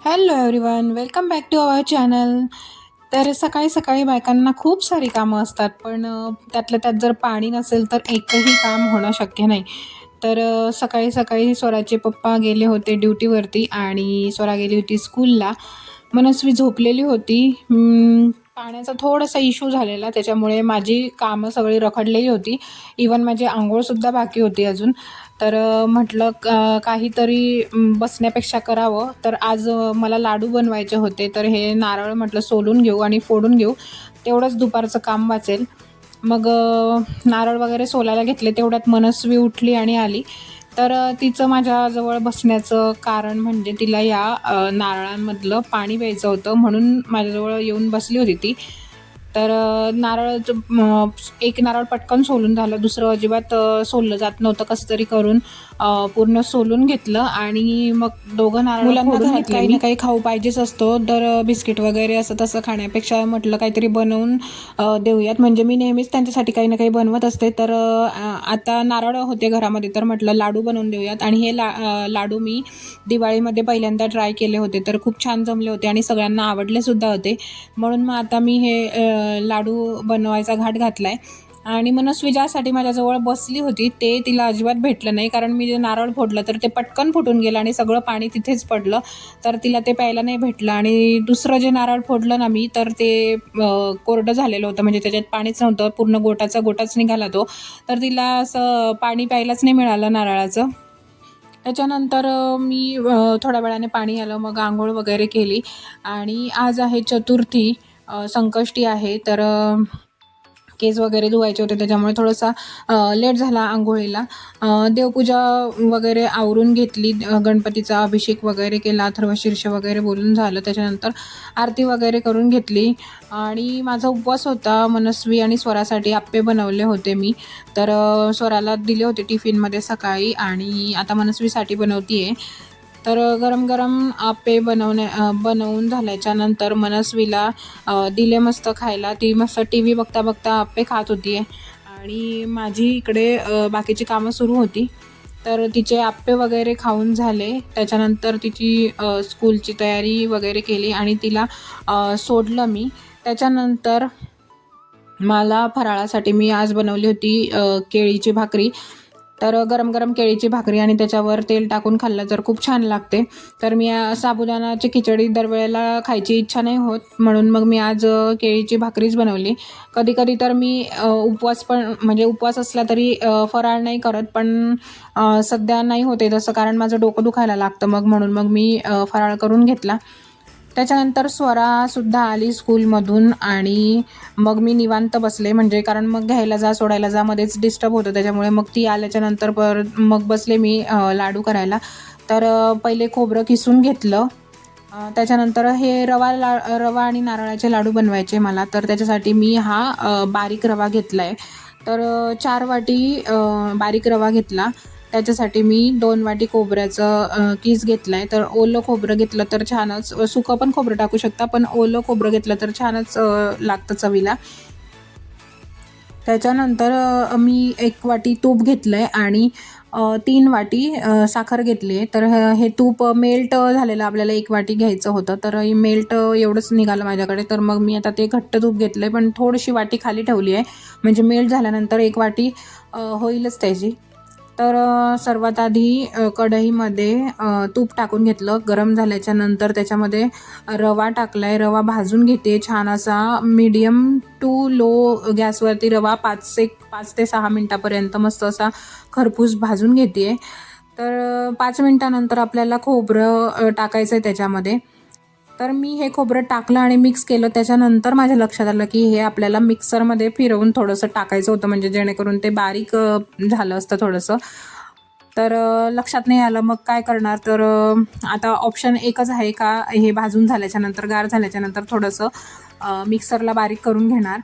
Hello everyone welcome back to our channel तर सकाळी सकाळी बायकांना खूप सारी कामं असतात पण त्यातल्या त्यात जर पाणी नसेल तर एकही काम होणं शक्य नाही. तर सकाळी सकाळी स्वराचे पप्पा गेले होते ड्युटीवरती आणि स्वरा गेली होती स्कूलला. मनस्वी झोपलेली होती. पाण्याचा थोडासा इश्यू झालेला त्याच्यामुळे माझी कामं सगळी रखडलेली होती. इवन माझी आंघोळसुद्धा बाकी होती अजून. तर म्हटलं का काहीतरी बसण्यापेक्षा करावं. तर आज मला लाडू बनवायचे होते. तर हे नारळ म्हटलं सोलून घेऊ आणि फोडून घेऊ. तेवढंच दुपारचं काम वाचेल. मग नारळ वगैरे सोलायला घेतले तेवढ्यात मनस्वी उठली आणि आली. तर तिचं माझ्याजवळ बसण्याचं कारण म्हणजे तिला या नारळांमधलं पाणी प्यायचं होतं म्हणून माझ्याजवळ येऊन बसली होती ती. तर नारळ एक नारळ पटकन सोलून झालं. दुसरं अजिबात सोललं जात नव्हतं कसं तरी करून. पूर्ण सोलून घेतलं आणि मग दोघं नारळ मुलांना काही. ना? काही खाऊ पाहिजेच असतो. तर बिस्किट वगैरे असं तसं खाण्यापेक्षा म्हटलं काहीतरी बनवून देऊयात. म्हणजे मी नेहमीच त्यांच्यासाठी काही ना काही बनवत असते. तर आता नारळ होते घरामध्ये. तर म्हटलं लाडू बनवून देऊयात. आणि हे ला लाडू मी दिवाळीमध्ये पहिल्यांदा ट्राय केले होते. तर खूप छान जमले होते आणि सगळ्यांना आवडले सुद्धा होते. म्हणून मग आता मी हे लाडू बनवायचा घाट घातला आहे आणि मनस्वी ज्यासाठी माझ्याजवळ बसली होती. ते तिला अजिबात भेटलं नाही. कारण मी जे नारळ फोडलं तर ते पटकन फुटून गेलं आणि सगळं पाणी तिथेच पडलं. तर तिला ते प्यायला नाही भेटलं. आणि दुसरं जे नारळ फोडलं ना मी तर ते कोरडं झालेलं होतं. म्हणजे त्याच्यात पाणीच नव्हतं. पूर्ण गोटाचा गोटाच निघाला तो. तर तिला असं पाणी प्यायलाच नाही मिळालं नारळाचं. त्याच्यानंतर मी थोड्या वेळाने पाणी आलं. मग आंघोळ वगैरे केली. आणि आज आहे चतुर्थी. संकष्टी आहे तर केस वगैरे धुवायचे होते त्याच्यामुळे थोडासा लेट झाला आंघोळीला. देवपूजा वगैरे आवरून घेतली गणपतीचा अभिषेक वगैरे केला अथर्व शीर्ष वगैरे बोलून झालं त्याच्यानंतर आरती वगैरे करून घेतली. आणि माझा उपवास होता मनस्वी आणि स्वरासाठी आप्पे बनवले होते मी. तर स्वराला दिले होते टिफिनमध्ये सकाळी आणि आता मनस्वीसाठी बनवते आहे तर गरम गरम आप्पे बनवण्या बनवून झाल्याच्यानंतर मनस्वीला दिले मस्त खायला. ती मस्त टी व्ही बघता बघता आप्पे खात होती. आणि माझी इकडे बाकीची कामं सुरू होती. तर तिचे आप्पे वगैरे खाऊन झाले. त्याच्यानंतर तिची स्कूलची तयारी वगैरे केली आणि तिला सोडलं मी. त्याच्यानंतर मला फराळासाठी मी आज बनवली होती केळीची भाकरी. तर गरम गरम केळीची भाकरी आणि त्याच्यावर तेल टाकून खाल्लं तर खूप छान लागते. तर मी साबुदाणाची खिचडी दरवेळेला खायची इच्छा नाही होत. म्हणून मग मी आज केळीची भाकरीच बनवली. कधी कधी तर मी उपवास पण म्हणजे उपवास असला तरी फराळ नाही करत. पण सध्या नाही होते तसं कारण माझं डोकं दुखायला लागतं. मग म्हणून मग मी फराळ करून घेतला. त्याच्यानंतर स्वरासुद्धा आली स्कूलमधून आणि मग मी निवांत बसले. म्हणजे कारण मग घ्यायला जा सोडायला जा मध्येच डिस्टर्ब होतं. त्याच्यामुळे मग ती आल्याच्यानंतर पर मग बसले मी लाडू करायला. तर पहिले खोबरं किसून घेतलं. त्याच्यानंतर हे रवा ला रवा आणि नारळाचे लाडू बनवायचे मला. तर त्याच्यासाठी मी हा बारीक रवा घेतला आहे तर चार वाटी बारीक रवा घेतला. त्याच्यासाठी मी दोन वाटी खोबऱ्याचं किस घेतला आहे तर ओलं खोबरं घेतलं तर छानच सुकं पण खोबरं टाकू शकता पण ओलं खोबरं घेतलं तर छानच लागतं चवीला. त्याच्यानंतर मी एक वाटी तूप घेतलं आहे आणि तीन वाटी साखर घेतली आहे. तर हे तूप मेल्ट झालेलं आपल्याला एक वाटी घ्यायचं होतं. तर मेल्ट एवढंच निघालं माझ्याकडे. तर मग मी आता ते घट्ट तूप घेतलं आहे पण थोडीशी वाटी खाली ठेवली आहे. म्हणजे मेल्ट झाल्यानंतर एक वाटी होईलच त्याची. तर सर्वात आधी कढईमध्ये तूप टाकून घेतलं. गरम झाल्याच्यानंतर त्याच्यामध्ये रवा टाकला आहे रवा भाजून घेते. छान असा मीडियम टू लो गॅसवरती रवा पाच एक पाच ते सहा मिनटापर्यंत मस्त असा खरपूस भाजून घेते तर पाच मिनटानंतर आपल्याला खोबरं टाकायचं आहे त्याच्यामध्ये. तर मी हे खोबरं टाकलं आणि मिक्स केलं. त्याच्यानंतर माझ्या लक्षात आलं की हे आपल्याला मिक्सरमध्ये फिरवून थोडंसं टाकायचं होतं. म्हणजे जेणेकरून ते बारीक झालं असतं थोडंसं. तर लक्षात नाही आलं. मग काय करणार? तर आता ऑप्शन एकच आहे का? हे भाजून झाल्याच्यानंतर गार झाल्याच्यानंतर थोडंसं मिक्सरला बारीक करून घेणार.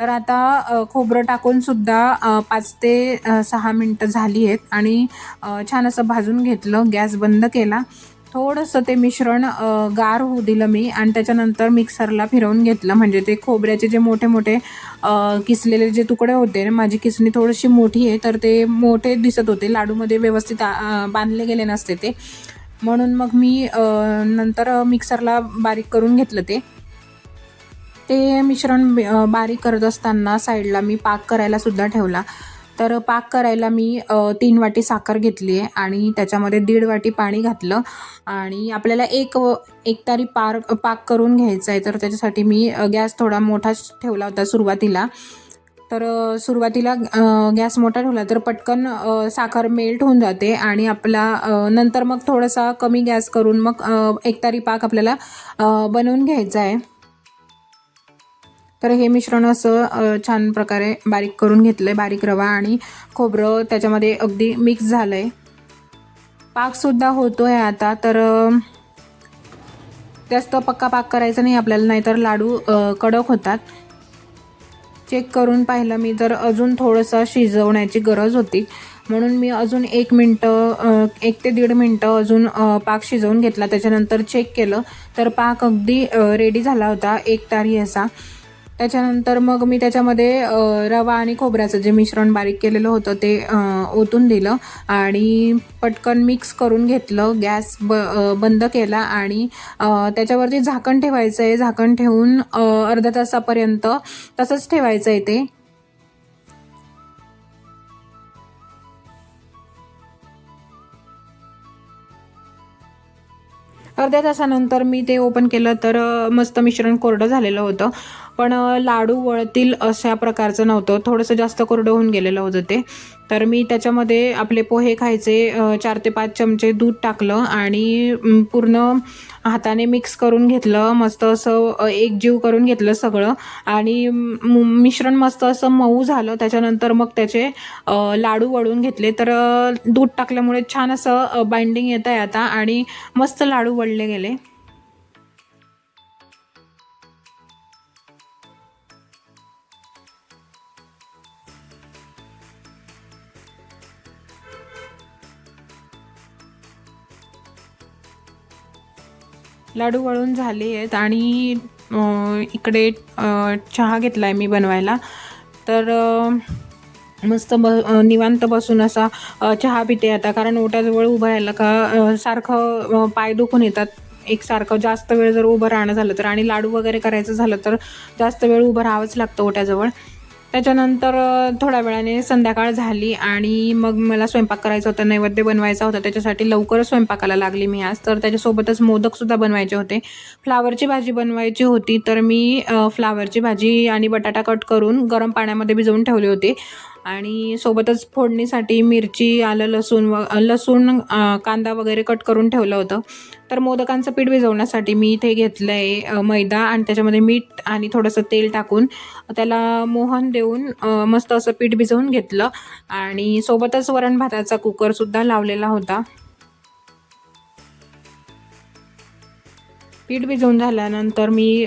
तर आता खोबरं टाकूनसुद्धा पाच ते सहा मिनटं झाली आहेत. आणि छान असं भाजून घेतलं. गॅस बंद केला. थोडंसं ते मिश्रण गार होऊ दिलं मी आणि त्याच्यानंतर मिक्सरला फिरवून घेतलं. म्हणजे ते खोबऱ्याचे जे मोठे मोठे किसलेले जे तुकडे होते माझी किसणी थोडीशी मोठी आहे तर ते मोठे दिसत होते. लाडूमध्ये व्यवस्थित आ- बांधले गेले नसते ते. म्हणून मग मी नंतर मिक्सरला बारीक करून घेतलं ते. ते मिश्रण बारीक करत असताना साईडला मी पाक करायला सुद्धा ठेवला. तर पाक करायला मी तीन वाटी साखर घेतली आहे आणि त्याच्यामध्ये दीड वाटी पाणी घातलं. आणि आपल्याला एक व- एक तारी पार पाक करून घ्यायचा आहे तर त्याच्यासाठी मी गॅस थोडा मोठाच ठेवला होता सुरुवातीला. तर सुरुवातीला गॅस मोठा ठेवला तर पटकन साखर मेल्ट होऊन जाते आणि आपला नंतर मग थोडासा कमी गॅस करून मग एक एकतारी पाक आपल्याला बनवून घ्यायचा आहे. तर हे मिश्रण असं छान प्रकारे बारीक करून घेतलं आहे बारीक रवा आणि खोबरं त्याच्यामध्ये अगदी मिक्स झालं आहे पाकसुद्धा होतो आहे आता तर जास्त पक्का पाक करायचा नाही आपल्याला नाहीतर लाडू कडक होतात. चेक करून पाहिलं मी तर अजून थोडंसं शिजवण्याची गरज होती. म्हणून मी अजून एक मिनटं एक ते दीड मिनटं अजून पाक शिजवून घेतला. त्याच्यानंतर चेक केलं तर पाक अगदी रेडी झाला होता एक तारी असा. त्याच्यानंतर मग मी त्याच्यामध्ये रवा आणि खोबऱ्याचं जे मिश्रण बारीक केलेलं होतं ते ओतून दिलं आणि पटकन मिक्स करून घेतलं. गॅस ब बंद केला आणि त्याच्यावरती झाकण ठेवायचं आहे झाकण ठेवून अर्धा अर्ध्या तासापर्यंत तसंच ठेवायचं आहे ते. अर्ध्या तासानंतर मी ते ओपन केलं तर मस्त मिश्रण कोरडं झालेलं होतं. पण लाडू वळतील अशा प्रकारचं नव्हतं. थोडंसं जास्त कोरडं होऊन गेलेलं होतं ते. तर मी त्याच्यामध्ये आपले पोहे खायचे चार ते पाच चमचे दूध टाकलं आणि पूर्ण हाताने मिक्स करून घेतलं. मस्त असं एकजीव करून घेतलं सगळं. आणि मिश्रण मस्त असं मऊ झालं. त्याच्यानंतर मग त्याचे लाडू वळून घेतले. तर दूध टाकल्यामुळे छान असं बाइंडिंग येत आहे आता. आणि मस्त लाडू वळले गेले. लाडू वळून झाले आहेत आणि इकडे चहा घेतला आहे मी बनवायला. तर मस्त ब निवांत बसून असा चहा पिते आता. कारण ओट्याजवळ उभं राहिलं का सारखं पाय दुखून येतात. एकसारखं जास्त वेळ जर उभं राहणं झालं तर. आणि लाडू वगैरे करायचं झालं तर जास्त वेळ उभं राहावंच लागतं ओट्याजवळ. त्याच्यानंतर थोड्या वेळाने संध्याकाळ झाली आणि मग मला स्वयंपाक करायचा होता नैवेद्य बनवायचा होता त्याच्यासाठी लवकरच स्वयंपाकाला लागली मी आज. तर त्याच्यासोबतच मोदकसुद्धा बनवायचे होते. फ्लावरची भाजी बनवायची होती तर मी फ्लावरची भाजी आणि बटाटा कट करून गरम पाण्यामध्ये भिजवून ठेवली होती. आणि सोबतच फोडणीसाठी मिरची आलं लसूण व लसूण कांदा वगैरे कट करून ठेवलं होतं. तर मोदकांचं पीठ भिजवण्यासाठी मी इथे घेतलं आहे मैदा आणि त्याच्यामध्ये मीठ आणि थोडंसं तेल टाकून त्याला मोहन देऊन मस्त असं पीठ भिजवून घेतलं. आणि सोबतच वरण भाताचा कुकरसुद्धा लावलेला होता. पीठ भिजवून झाल्यानंतर मी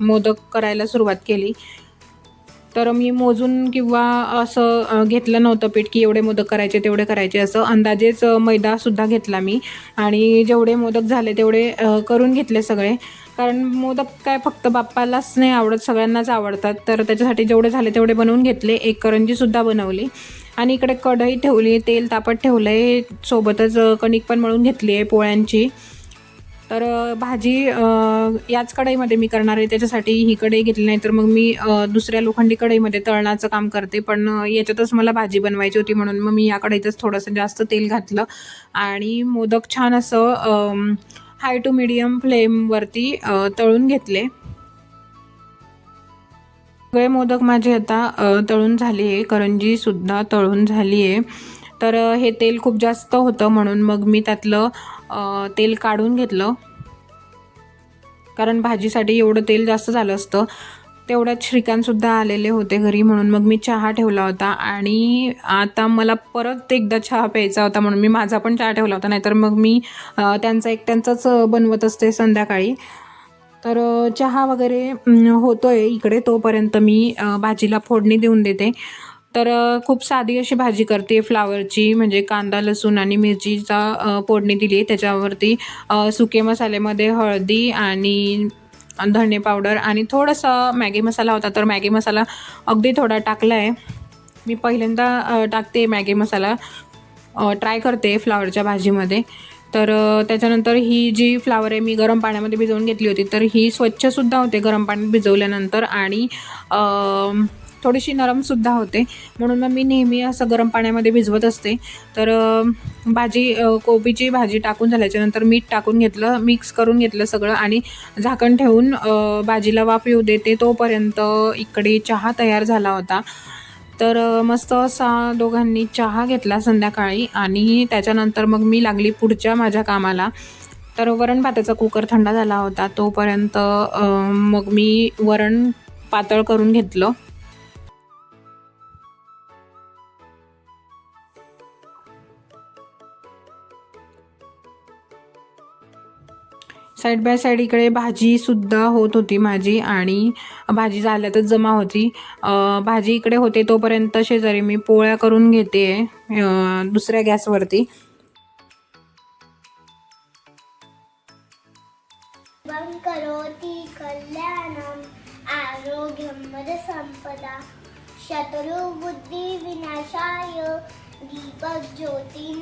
मोदक करायला सुरुवात केली. तर मी मोजून किंवा असं घेतलं नव्हतं पीठ की एवढे मोदक करायचे तेवढे करायचे असं अंदाजेच मैदासुद्धा घेतला मी. आणि जेवढे मोदक झाले तेवढे करून घेतले सगळे. कारण मोदक काय फक्त बाप्पालाच नाही आवडत सगळ्यांनाच आवडतात. तर त्याच्यासाठी जेवढे झाले तेवढे बनवून घेतले. एक करंजीसुद्धा बनवली. आणि इकडे कढई ठेवली तेल तापत ठेवलं आहे सोबतच कणिक पण मळून घेतली आहे पोळ्यांची. तर भाजी याच कढईमध्ये मी करणार आहे. त्याच्यासाठी ही कढई घेतली नाही तर मग मी दुसऱ्या लोखंडी कढईमध्ये तळणाचं काम करते. पण याच्यातच मला भाजी बनवायची होती म्हणून मग मी या कढईतच थोडंसं जास्त तेल घातलं. आणि मोदक छान असं हाय टू मिडियम फ्लेमवरती तळून घेतले. सगळे मोदक माझे आता तळून झाले आहे करंजीसुद्धा तळून झाली आहे तर हे तेल खूप जास्त होतं म्हणून मग मी त्यातलं तेल काढून घेतलं. कारण भाजीसाठी एवढं तेल जास्त झालं असतं. तेवढ्यात श्रीकांतसुद्धा आलेले होते घरी म्हणून मग मी चहा ठेवला होता. आणि आता मला परत एकदा चहा प्यायचा होता म्हणून मी माझा पण चहा ठेवला होता. नाहीतर मग मी त्यांचा एकट्यांचाच बनवत असते संध्याकाळी. तर चहा वगैरे होतो आहे इकडे तोपर्यंत मी भाजीला फोडणी देऊन देते. तर खूप साधी अशी भाजी करते. फ्लावरची म्हणजे कांदा लसूण आणि मिरचीचा फोडणी दिली त्याच्यावरती सुके मसाल्यामध्ये हळदी आणि धणे पावडर आणि थोडासा मॅगी मसाला होता. तर मॅगी मसाला अगदी थोडा टाकला आहे. मी पहिल्यांदा टाकते मॅगी मसाला. ट्राय करते फ्लावरच्या भाजीमध्ये. तर त्याच्यानंतर ही जी फ्लावर आहे मी गरम पाण्यामध्ये भिजवून घेतली होती. तर ही स्वच्छसुद्धा होते गरम पाण्यात भिजवल्यानंतर आणि थोडीशी नरमसुद्धा होते. म्हणून मग मी नेहमी असं गरम पाण्यामध्ये भिजवत असते. तर भाजी कोबीची भाजी टाकून झाल्याच्यानंतर मीठ टाकून घेतलं मिक्स करून घेतलं सगळं आणि झाकण ठेवून भाजीला वाफ येऊ देते तोपर्यंत इकडे चहा तयार झाला होता. तर मस्त असा दोघांनी चहा घेतला संध्याकाळी आणि त्याच्यानंतर मग मी लागली पुढच्या माझ्या कामाला. तर वरण भाताचा कुकर थंड झाला होता तोपर्यंत मग मी वरण पातळ करून घेतलं. साईड बाय साईड इकडे भाजीसुद्धा होत होती माझी आणि भाजी झाल्यातच जमा होती. भाजी इकडे होते तोपर्यंत शेजारी मी पोळ्या करून घेते दुसऱ्या गॅसवरती. सर्वं करोति कल्याणम्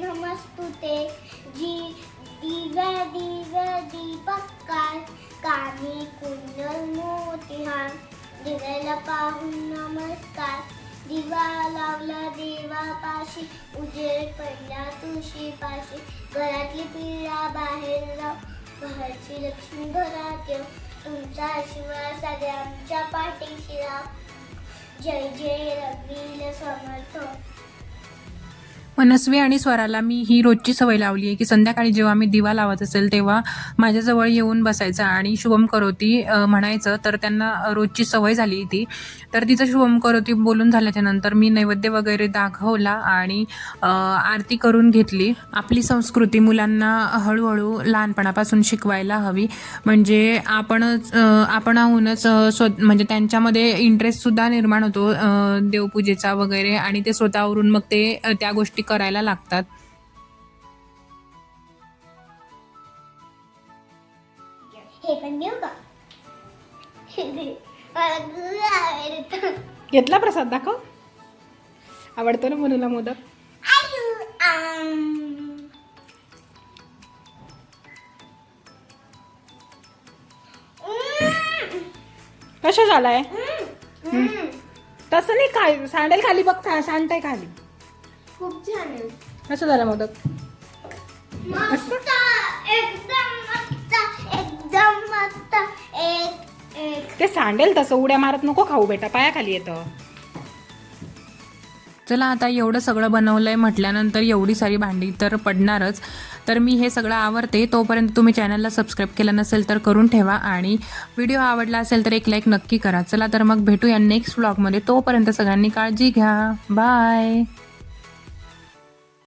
नमस्तुते. जी दिव्य दिव्या दीपकार कानी कुंडल मोतिहार. दिव्याला पाहून नमस्कार. दिवा लावला देवापाशी उजेड पडला तुळशीपाशी. घरातली पिढा बाहेर लाव बाहेरची लक्ष्मी घरात येऊ. तुमचा आशीर्वाद सगळ्या आमच्या पाठीशी राव जय जय रघुवीर समर्थ. मनस्वी आणि स्वराला मी ही रोजची सवय लावली आहे की संध्याकाळी जेव्हा मी दिवा लावत असेल तेव्हा माझ्याजवळ येऊन बसायचं आणि शुभम करोती म्हणायचं तर त्यांना रोजची सवय झाली ती तर तिचं शुभम करोती बोलून झाल्याच्यानंतर मी नैवेद्य वगैरे दाखवला आणि आरती करून घेतली. आपली संस्कृती मुलांना हळूहळू लहानपणापासून शिकवायला हवी. म्हणजे आपणच आपणाहूनच स्व म्हणजे त्यांच्यामध्ये इंटरेस्टसुद्धा निर्माण होतो देवपूजेचा वगैरे आणि ते स्वतःवरून मग ते त्या गोष्टी करायला लागतात. घेतला प्रसाद दाखव. आवडतो ना मनूला मोदक? कशा झालाय. तसं नाही काय सँडल खाली बघ सांडताय खाली. खूप छान आहे. कसं झालं मोदक? मस्त एकदम मस्त एकदम मस्त एक एक. ते सँडल तसं उड्या मारत नको खाऊ बेटा पायाखाली येतं. चला आता एवढं सगळं बनवलंय म्हटल्यानंतर एवढी सारी भांडी तर पडणारच. तर मी हे सगळं आवडते तोपर्यंत तुम्ही चॅनलला सबस्क्राईब केलं नसेल तर करून ठेवा आणि व्हिडिओ आवडला असेल तर एक लाईक नक्की करा. चला तर मग भेटूया नेक्स्ट व्लॉगमध्ये तोपर्यंत सगळ्यांनी काळजी घ्या. बाय